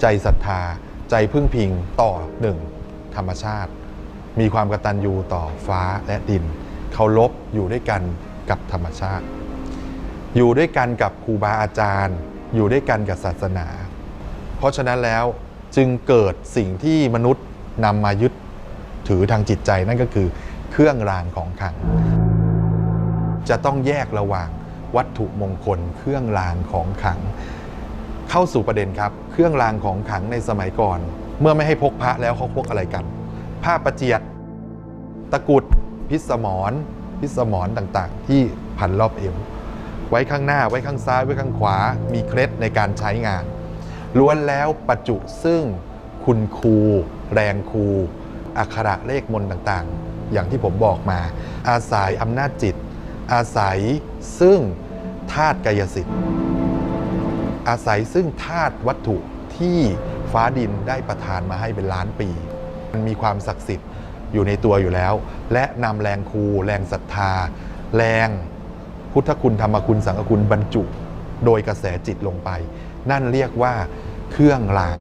ใจศรัทธา ใจพึ่งพิงต่อหนึ่งธรรมชาติ มีความกตัญญูต่อฟ้าและดินเคารพอยู่ด้วยกันกับธรรมชาติ อยู่ด้วยกันกับครูบาอาจารย์ อยู่ด้วยกันกับศาสนา เพราะฉะนั้นแล้วจึงเกิดสิ่งที่มนุษย์นำมายึดถือทางจิตใจนั่นก็คือเครื่องรางของขลัง จะต้องแยกระหว่างวัตถุมงคล เครื่องรางของขลัง เข้าสู่ประเด็นครับ เครื่องรางของขลังในสมัยก่อน เมื่อไม่ให้พกพระแล้วเขาพกอะไรกัน ผ้าประเจียด ตะกุด พิสมรพิสมรต่างๆ ที่พันรอบเอวไว้ข้างหน้าไว้ข้างซ้ายไว้ข้างขวา มีเคล็ดในการใช้งานล้วนแล้วประจุซึ่งคุณครู แรงครูอักขระเลขมนต์ต่างๆ อย่างที่ผมบอกมา อาศัยอำนาจจิต อาศัยซึ่งธาตุกายสิทธิ์ อาศัยซึ่งธาตุวัตถุที่ฟ้าดินได้ประทานมาให้เป็นล้านปี มันมีความศักดิ์สิทธิ์อยู่ในตัวอยู่แล้ว และนำแรงครู แรงศรัทธา แรงพุทธคุณธรรมคุณสังฆคุณบรรจุ โดยกระแสจิตลงไป นั่นเรียกว่าเครื่องราง